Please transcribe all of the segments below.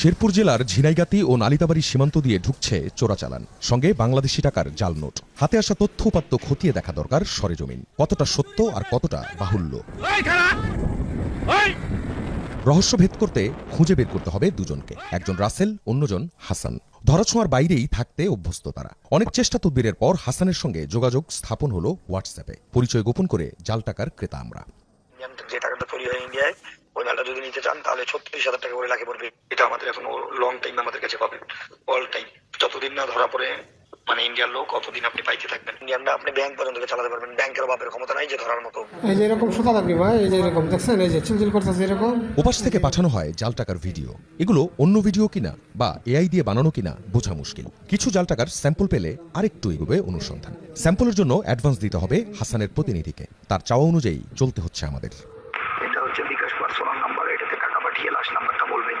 শেরপুর জেলার ঝিনাইগাতি ও নালিতাবাড়ি সীমান্ত দিয়ে ঢুকছে চোরাচালান। সঙ্গে বাংলাদেশি টাকার জাল নোট হাতে আসা তথ্য উপাত্ত খতিয়ে দেখা দরকার সরেজমিন। কতটা সত্য আর কতটা বাহুল্য? রহস্য ভেদ করতে খুঁজে বের করতে হবে দুজনকে। একজন রাসেল অন্যজন হাসান। ধরাছোঁয়ার বাইরেই থাকতে অভ্যস্ত তারা। অনেক চেষ্টা তদবিরের পর হাসানের সঙ্গে যোগাযোগ স্থাপন হলো হোয়াটসঅ্যাপে। পরিচয় গোপন করে জাল টাকার ক্রেতা আমরা। যে টাকাটা তৈরি হয় ইন্ডিয়ায় ওই মালটা যদি নিতে চান তাহলে ছত্রিশ হাজার টাকা করে লাগে পড়বে। এটা আমাদের এখন লং টাইম আমাদের কাছে পাবেন। অল টাইম যতদিন না ধরা পড়ে মানে ইন্ডিয়ার লোক অতদিন আপনি পাইতে থাকবেন। ইন্ডিয়ানরা আপনি ব্যাংক পর্যন্ত চালাতে পারবেন। ব্যাংকের বাপের ক্ষমতা নাই যে ধরার মতো। এই যে এরকম সুতা থাকবে ভাই এই যে এরকম দেখছেন? এই যে চিলচিল করতেছে এরকম। ওপাশ থেকে পাঠানো হয় জাল টাকার ভিডিও। এগুলো অন্য ভিডিও কিনা বা এআই দিয়ে বানানো কিনা বোঝা মুশকিল। কিছু জাল টাকার স্যাম্পল পেলে আরেকটু এগোবে অনুসন্ধান। স্যাম্পলের জন্য অ্যাডভান্স দিতে হবে হাসানের প্রতিনিধিকে। তার চাওয়া অনুযায়ী চলতে হচ্ছে আমাদের এটা হচ্ছে বিকাশ পার্সোনাল নাম্বার এটাতে টাকা পাঠিয়ে লাস্ট নাম্বারটা বলবেন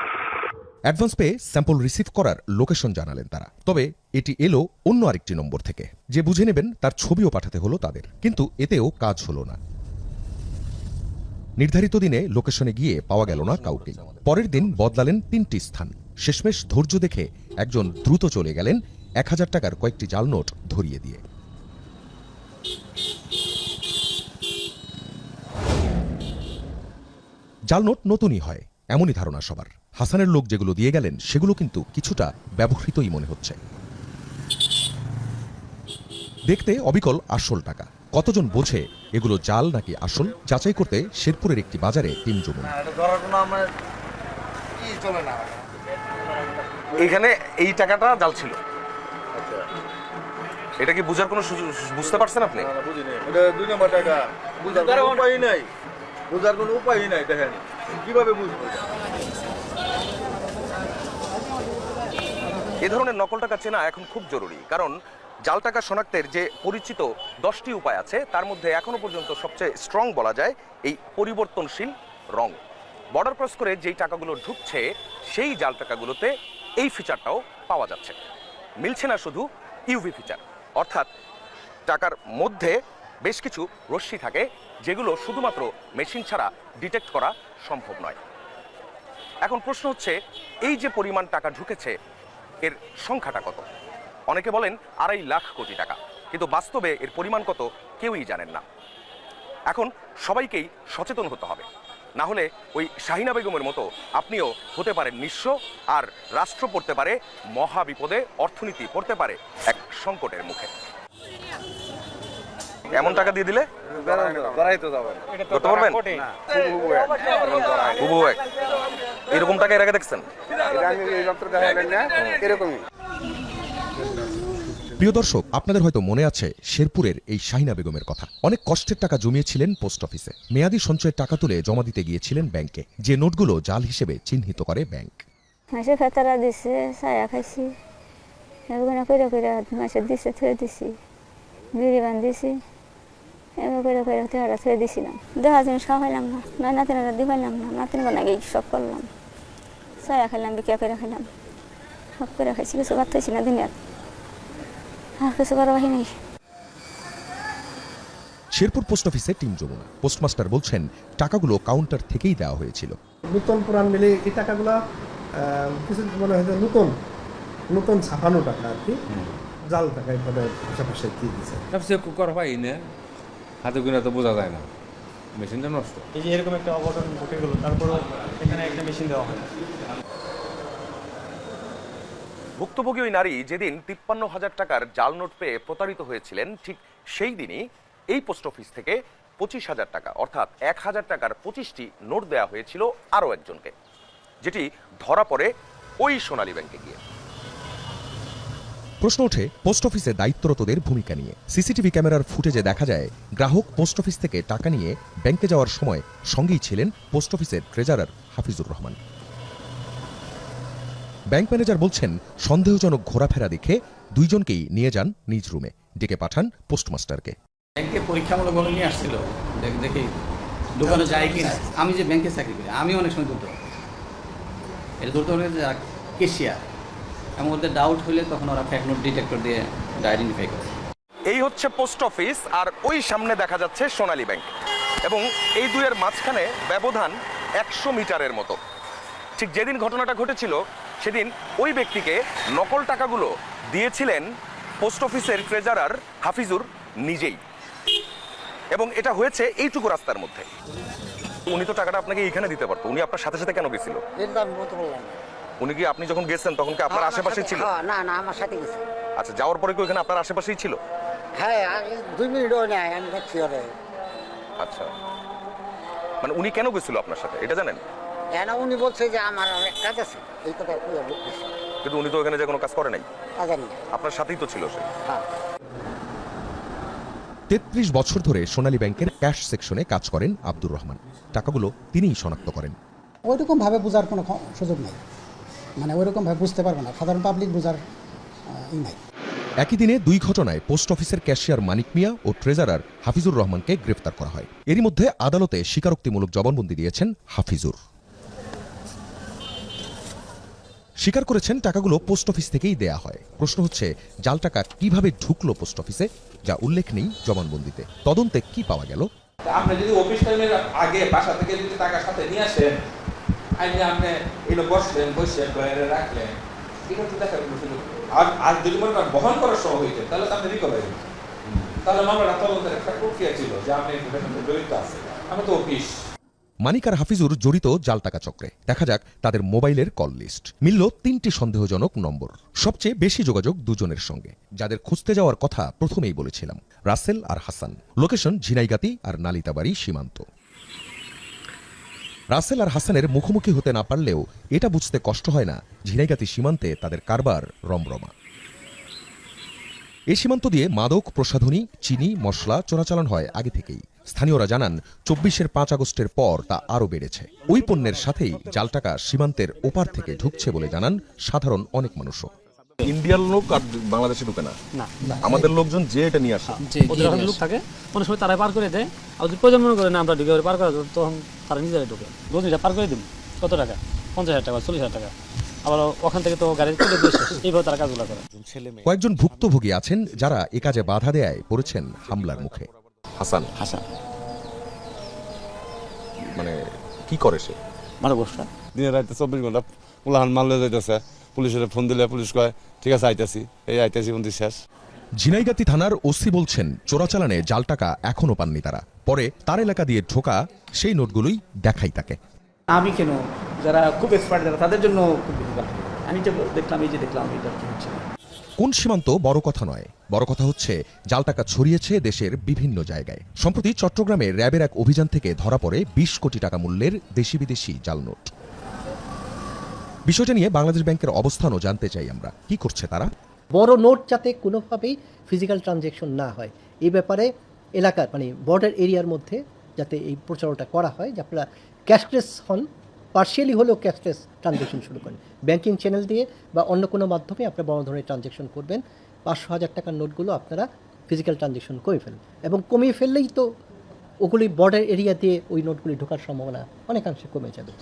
অ্যাডভান্স পেয়ে স্যাম্পল রিসিভ করার লোকেশন জানালেন তারা। তবে এটি এলো অন্য আরেকটি নম্বর থেকে। যে বুঝে নেবেন তার ছবিও পাঠাতে হলো তাদের। কিন্তু এতেও কাজ হলো না। নির্ধারিত দিনে লোকেশনে গিয়ে পাওয়া গেল না কাউকে পরের দিন বদলালেন তিনটি স্থান। শেষমেশ ধৈর্য দেখে একজন দ্রুত চলে গেলেন এক হাজার টাকার কয়েকটি জাল নোট ধরিয়ে দিয়ে। জাল নোট নতুনই হয়। এমনই ধারণা সবার। হাসানের লোক যেগুলো দিয়ে গেলেন সেগুলো কিন্তু কিছুটা ব্যবহৃতই মনে হচ্ছে। দেখতে অবিকল আসল টাকা। কতজন বোঝে এগুলো জাল নাকি আসল? যাচাই করতে শেরপুরের একটি বাজারে টিম জমুন এইখানে এই টাকাটা জাল ছিল। এটা কি বুঝার কোনো সুযোগ- বুঝতে পারছেন আপনি? বুঝিনি। এটা দুই নম্বর টাকা। বুঝার কোনো উপায় নাই। বুঝার কোনো উপায় নাই দেখেন। কীভাবে বুঝব? এ ধরনের নকল টাকা চেনা এখন খুব জরুরি, কারণ জাল টাকা শনাক্তের যে পরিচিত দশটি উপায় আছে, তার মধ্যে এখনও পর্যন্ত সবচেয়ে স্ট্রং বলা যায় এই পরিবর্তনশীল রং। বর্ডার ক্রস করে যেই টাকাগুলো ঢুকছে, সেই জাল টাকাগুলোতে এই ফিচারটাও পাওয়া যাচ্ছে। মিলছে না শুধু ইউভি ফিচার অর্থাৎ টাকার মধ্যে বেশ কিছু রশ্মি থাকে যেগুলো শুধুমাত্র মেশিন ছাড়া ডিটেক্ট করা সম্ভব নয়। এখন প্রশ্ন হচ্ছে, এই যে পরিমাণ টাকা ঢুকেছে, এর সংখ্যাটা কত? অনেকে বলেন আড়াই লাখ কোটি টাকা, কিন্তু বাস্তবে এর পরিমাণ কত কেউই জানেন না। এখন সবাইকেই সচেতন হতে হবে। না হলে ওই শাহিনা বেগমের মতো আপনিও হতে পারেন নিঃস্ব আর রাষ্ট্র পড়তে পারে মহা বিপদে অর্থনীতি পড়তে পারে এক সংকটের মুখে। এমন টাকা দিয়ে দিলে? করতে পারবেন? এক। এরকম টাকা এর আগে দেখছেন? প্রিয় দর্শক আপনাদের হয়তো মনে আছে শেরপুরের এই শাহিনা বেগমের কথা। অনেক কষ্টের টাকা জমিয়েছিলেন পোস্ট অফিসে। মেয়াদি সঞ্চয়ের টাকা তুলে জমা দিতে গিয়েছিলেন ব্যাংকে যে নোটগুলো জাল হিসেবে চিহ্নিত করে ব্যাংক। মাসে ফেতারা দিছে ছায়া খাইছি। এগুলো করে করে মাসে দিছে থুয়ে দিছি। বিড়ি বান্ধিছি এবার করে করে তেহারা থুয়ে দিছিলাম দেখা জিনিস খাওয়াইলাম না না নাতিনারা দিবাইলাম না নাতিন বানাগে সব করলাম। ছায়া খাইলাম বিক্রিয়া করে খাইলাম। সব করে খাইছি কিছু পারতেছি না দুনিয়ার। আর কিছু করা বাহি নাই। শেরপুর পোস্ট অফিসে টিম যমুনা। পোস্টমাস্টার বলছেন টাকাগুলো কাউন্টার থেকেই দেওয়া হয়েছিল। নতুন পুরান মিলে এই টাকাগুলো কিছু মনে হয় নতুন নতুন ছাপানো টাকা আর কি। জাল টাকা আশেপাশে দিয়ে দিচ্ছে সবচেয়ে করা পাই না হাতে গুণা তো বোঝা যায় না। মেশিনটা নষ্ট। এই যে এরকম একটা অঘটন ঘটে গেলো তারপরেও এখানে একটা মেশিন দেওয়া হয়। ভুক্তভোগী ওই নারী যেদিন তিপ্পান্ন হাজার টাকার জাল নোট পেয়ে প্রতারিত হয়েছিলেন ঠিক সেই দিনই এই পোস্ট অফিস থেকে পঁচিশ হাজার টাকা অর্থাৎ এক হাজার টাকার পঁচিশটি নোট দেওয়া হয়েছিল আরও একজনকে যেটি ধরা পড়ে ওই সোনালী ব্যাংকে গিয়ে। প্রশ্ন ওঠে, পোস্ট অফিসে দায়িত্বরতদের ভূমিকা নিয়ে। সিসিটিভি ক্যামেরার ফুটেজে দেখা যায়, গ্রাহক পোস্ট অফিস থেকে টাকা নিয়ে ব্যাংকে যাওয়ার সময় সঙ্গেই ছিলেন পোস্ট অফিসের treasurer Hafizur Rahman. Bank manager বলছেন, সন্দেহজনক ঘোরাফেরা দেখে দুইজনকেই নিয়ে যান নিজ রুমে। ডেকে পাঠান পোস্টমাস্টারকে। ব্যাংকে পরীক্ষামূলকভাবে নিয়ে আসছিল। দেখ কি আমি যে ব্যাংকে চাকরি করি, আমি অনেক সময় ধরতে এটা ধরতে হলে কেশিয়ার। এমন ওদের ডাউট হলে তখন ওরা ফ্যাক নোট ডিটেক্টর দিয়ে আইডেন্টিফাই করে। এই হচ্ছে পোস্ট অফিস আর ওই সামনে দেখা যাচ্ছে সোনালী ব্যাংক এবং এই দুইয়ের মাঝখানে ব্যবধান একশো মিটারের মতো। ঠিক যেদিন ঘটনাটা ঘটেছিল সেদিন ওই ব্যক্তিকে নকল টাকাগুলো দিয়েছিলেন পোস্ট অফিসের ট্রেজারার হাফিজুর নিজেই। এবং এটা হয়েছে এইটুকু রাস্তার মধ্যে। উনি তো টাকাটা আপনাকে এইখানে দিতে পারতো। উনি আপনার সাথে সাথে কেন গেছিল? না। উনি কি আপনি যখন গেছেন তখন কি আপনার আমার আশেপাশে ছিল? হ্যাঁ, না না আমার সাথে গেছে। আচ্ছা যাওয়ার পরে কি ওখানে আপনার আশেপাশেই ছিল? হ্যাঁ দুই মিনিটও নেয় আমি দেখছি ওরে আচ্ছা। মানে উনি কেন গেছিল আপনার সাথে এটা জানেন? কেন উনি বলছে যে আমার অনেক কাজ আছে এই কথা কিন্তু উনি তো ওখানে যে কোনো কাজ করে নাই। জানি আপনার সাথেই তো ছিল সে। হ্যাঁ। তেত্রিশ বছর ধরে সোনালী ব্যাংকের ক্যাশ সেকশনে কাজ করেন আব্দুর রহমান। টাকাগুলো তিনিই শনাক্ত করেন। ওইরকম ভাবে বোঝার কোনো সুযোগ নাই। মানে ওইরকম ভাবে বুঝতে পারবে না। সাধারণ পাবলিক বোঝার ই নাই। একই দিনে দুই ঘটনায় পোস্ট অফিসের ক্যাশিয়ার মানিক মিয়া ও ট্রেজারার হাফিজুর রহমানকে গ্রেফতার করা হয়। এরই মধ্যে আদালতে স্বীকারোক্তিমূলক জবানবন্দি দিয়েছেন হাফিজুর। স্বীকার করেছেন টাকাগুলো পোস্ট অফিস থেকেই দেয়া হয়। প্রশ্ন হচ্ছে জাল টাকা কীভাবে ঢুকলো পোস্ট অফিসে যা উল্লেখ নেই জবানবন্দিতে। তদন্তে কি পাওয়া গেল? আপনি যদি অফিস টাইমের আগে বাসা থেকে যদি টাকা সাথে নিয়ে আসেন আইনে আপনি বসলেন বসে ড্রয়ারে রাখলেন। তো আর আর যদি মনে করেন বহন করার তাহলে তো আপনি রিকভারি তাহলে মামলাটা তদন্তের একটা প্রক্রিয়া ছিল যে আপনি জড়িত আছেন। আমি তো অফিস। হাফিজুর জড়িত জাল টাকা চক্রে। দেখা যাক তাদের মোবাইলের কল লিস্ট। মিলল তিনটি সন্দেহজনক নম্বর। সবচেয়ে বেশি যোগাযোগ দুজনের সঙ্গে। যাদের খুঁজতে যাওয়ার কথা প্রথমেই বলেছিলাম, রাসেল আর হাসান। লোকেশন ঝিনাইগাতি আর নালিতাবাড়ি সীমান্ত। রাসেল আর হাসানের মুখোমুখি হতে না পারলেও এটা বুঝতে কষ্ট হয় না ঝিনাইগাতি সীমান্তে তাদের কারবার রমরমা। এই সীমান্ত দিয়ে মাদক, প্রসাধনী, চিনি, মশলা চোরাচালান হয় আগে থেকেই। স্থানীয়রা জানান, চব্বিশের পাঁচ আগস্টের পর তা আরও বেড়েছে। ওই পণ্যের সাথেই জাল টাকা সীমান্তের ওপার থেকে ঢুকছে বলে জানান সাধারণ অনেক মানুষও। ইন্ডিয়ার লোক আর বাংলাদেশে ঢুকে না। না আমাদের লোকজন যে এটা নিয়ে আসে। ওদের লোক থাকে অনেক সময় তারাই পার করে দেয়। আর যদি প্রয়োজন মনে করে না আমরা ঢুকে পার করা তখন তারা নিজেরাই ঢুকে। রোজটা পার করে দিন কত টাকা? পঞ্চাশ হাজার টাকা চল্লিশ হাজার টাকা। আবার ওখান থেকে তো গাড়ির কেটে দিয়ে শেষ। এইভাবে তারা কাজগুলো করে। কয়েকজন ভুক্তভোগী আছেন যারা এ কাজে বাধা দেয় পড়েছেন হামলার মুখে। হাসান। হাসান। মানে কি করে সে? মানে বসা দিনে রাতে চব্বিশ ঘণ্টা উলাহান মারলে যাইতেছে। পুলিশের ফোন দিলে পুলিশ কয় ঠিক আছে আইতাছি। এই আইতাছি বন্ধু শেষ। ঝিনাইগাতি থানার ওসি বলছেন চোরাচালানে জাল টাকা এখনও পাননি তারা। পরে তার এলাকা দিয়ে ঢোকা সেই নোটগুলোই দেখাই তাকে। আমি কেন? যারা খুব এক্সপার্ট যারা তাদের জন্য খুব। আমি যে দেখলাম এই যে দেখলাম এটা কি হচ্ছে? কোন সীমান্ত বড় কথা নয়। বড় কথা হচ্ছে জাল টাকা ছড়িয়েছে দেশের বিভিন্ন জায়গায়। সম্প্রতি চট্টগ্রামে র্যাবের এক অভিযান থেকে ধরা পড়ে বিশ কোটি টাকা মূল্যের দেশি বিদেশি জাল নোট। বিষয়টা নিয়ে বাংলাদেশ ব্যাংকের অবস্থানও জানতে চাই আমরা। কি করছে তারা? বড় নোট যাতে কোনোভাবেই ফিজিক্যাল ট্রানজেকশন না হয়। এই ব্যাপারে এলাকার মানে বর্ডার এরিয়ার মধ্যে যাতে এই প্রচারণা করা হয়, যে আপনারা ক্যাশলেস হন পার্শিয়ালি হলেও ক্যাশলেস ট্রানজেকশন শুরু করেন। ব্যাংকিং চ্যানেল দিয়ে বা অন্য কোনো মাধ্যমে আপনারা বড় ধরনের ট্রানজেকশন করবেন, পাঁচশো হাজার টাকার নোটগুলো আপনারা ফিজিক্যাল ট্রানজেকশন করে ফেলেন। এবং কমিয়ে ফেললেই তো ওগুলি বর্ডার এরিয়া দিয়ে ওই নোটগুলি ঢোকার সম্ভাবনা অনেকাংশে কমে যাবে।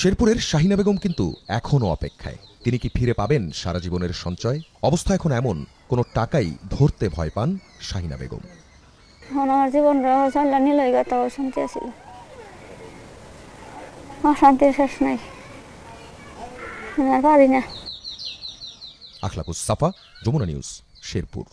শেরপুরের শাহিনা বেগম কিন্তু এখনও অপেক্ষায়। তিনি কি ফিরে পাবেন সারা জীবনের সঞ্চয়? অবস্থা এখন এমন কোনো টাকাই ধরতে ভয় পান শাহিনা বেগম। আমার জীবন চল্লা নিল তাও শান্তি আছিল। অশান্তির শেষ নাই। পারি না। আখলাকুস সাফা যমুনা নিউজ শেরপুর।